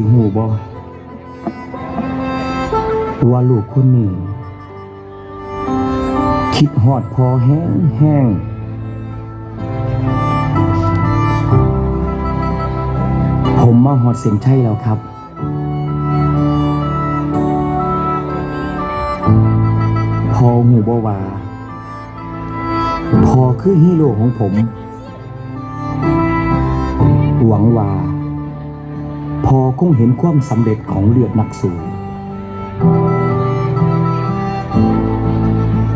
สิหูบ่ว่าลูกคนนี้คิดฮอดพอแห้งแห้งผมมาฮอดเส้นชัยแล้วครับ พอหูบ่ว่าพอคือฮีโร่ของผม หวังว่า พอคงเห็นความสำเร็จของเลือดนักสู้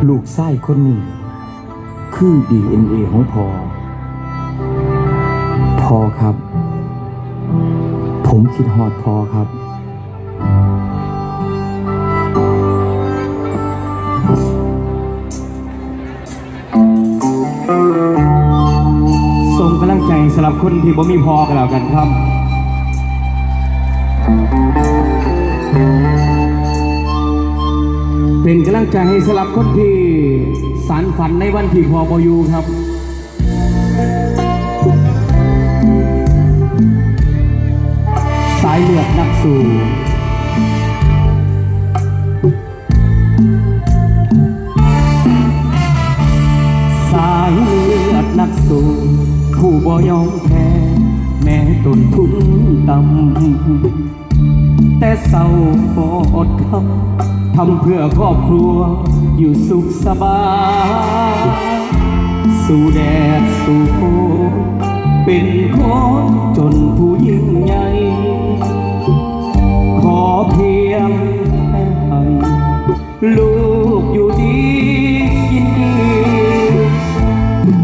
ลูกไส้คนนี้ คือ DNA ของพอพอครับ ผมคิดฮอดพอครับส่งกำลังใจสำหรับคนที่บ่มีพอกันแล้วกันครับ เป็นกำลังใจให้สำหรับคนที่สารฝันในวันที่พอบอยู่ครับสายเลือดนักสู้สายเลือดนักสู้ผู้บ่ยอมแพ้แม้ตนทุนต่ำ แต่เศร้าบ่อดทำทำเพื่อครอบครัวอยู่สุขสบาย สู่แดดสู่ฝนเป็นคนจนผู้ยิ่งใหญ่ขอเพียงให้ลูกอยู่ดีกินดี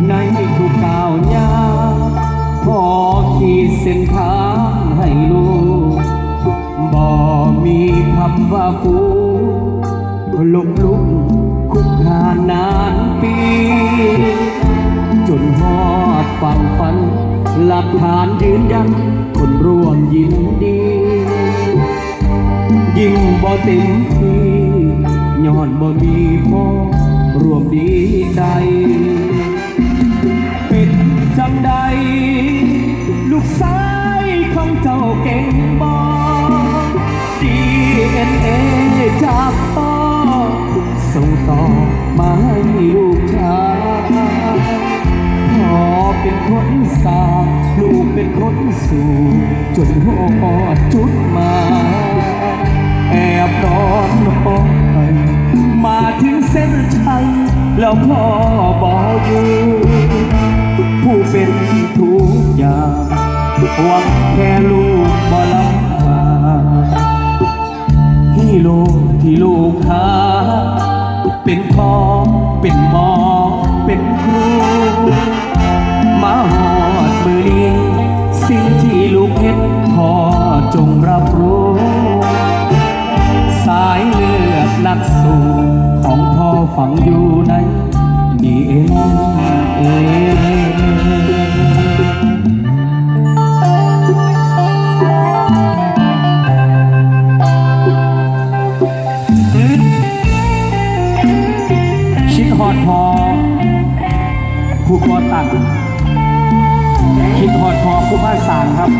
ในทุกก้าวย่างพอขีดเส้นทางให้ลูก มีคำว่าฟูลบลุกคุกคานานปี จนฮอดฝั่งฝัน หลักฐานยืนยัน คนร่วมยินดี ยิ่งบ่เต็มที่ย้อนบ่มีพ่อรวมดีใจป็นจังใด ลูกชายของเจ้าเก่งบ่ เอ็นเอจากพ่อส่งต่อมาให้ลูกชายพ่อเป็นคนสาลูกเป็นคนสู่จนหอดจุดมาแอบนอนห้องไห้มาถึงเส้นชัยแล้วพ่อบอกอยู่ผู้เป็นทุกอย่างหวังแค่ลูก ฮีโร่ที่ลูกหาเป็นพ่อเป็นหมอเป็นครูมาหา ดฮอดพอผู้ก่อตั้งคิดหอดพอผู้บ้านสางครับ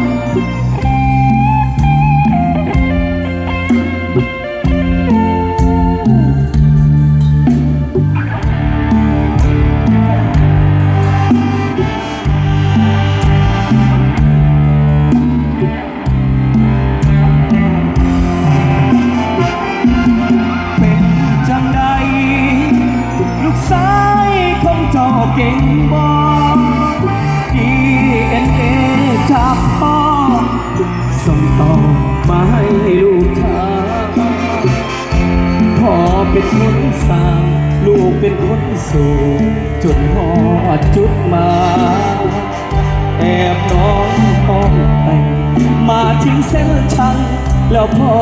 เป็นคนสร้าง ลูกเป็นคนสู่จนหอดจุดมา แอบน้อนห้องไห้มาถึงเส้นชัยแล้วพ่อ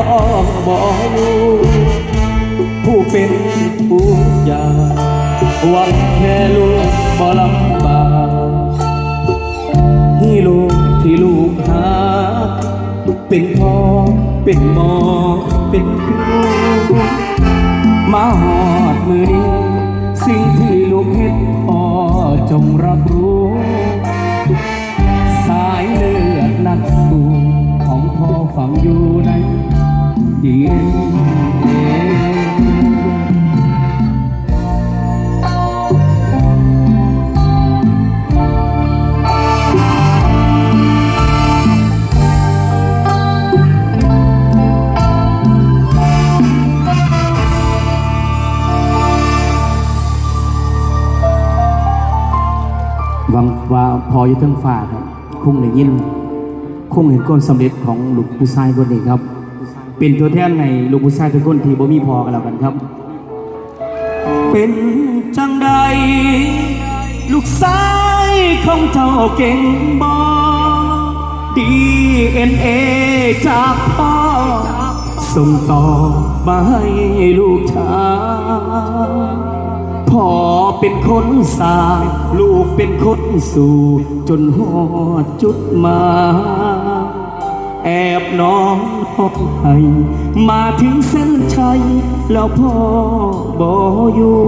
บอกลูกผู้เป็นผู้ยาหวังแค่ลูกบ่ลำบากฮีโร่ที่ลูกหาเป็นพ่อเป็นหมอเป็น ครู พออยู่ทั้งฟ้าครับ คงได้ยิน คงเห็นความสำเร็จของลูกผู้ชายคนนี้ครับ เป็นตัวแทนในลูกผู้ชายทุกคนที่บ่มีพอกันแล้วกันครับ เป็นจังใด ลูกสายของเจ้าเก่งบอดีเอ็นเอจากพ่อ ส่งต่อมาให้ลูกชาย พ่อเป็นคนสร้างลูกเป็นคนสู่ จนหอดจุดมา แอบน้องห้องให้มาถึงเส้นชัย แล้วพ่อบออยู่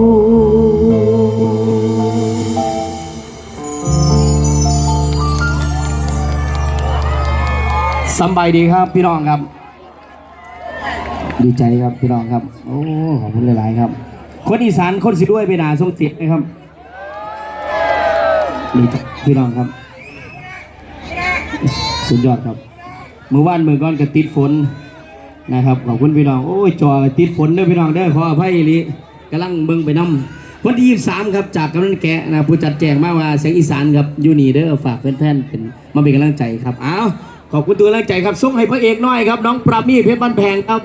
สบายดีครับพี่น้องครับ ดีใจครับพี่น้องครับ โอ้ขอบคุณหลาย ๆ ครับ คนอีสานคนสิด้วยไปนาทรงติดนะครับดีใจพี่น้องครับ สุดยอดครับเมื่อวานเมื่อก่อนก็ติดฝนนะครับขอบคุณพี่น้องโอ้ยจอก็ติดฝนเด้อพี่น้องเด้อขออภัยอีกำลังเบิ่งไปนํวันที่ 23 ครับจากกำนันแกะนะผู้จัดแจงมาว่าเสียงอีสานครับยูนีเด้อฝากแฟนๆเป็นมาเป็นกำลังใจครับอ้าวขอบคุณตัวกำลังใจครับส่งให้พระเอกน้อยครับ น้องปรามี่เพชรบ้านแพงครับ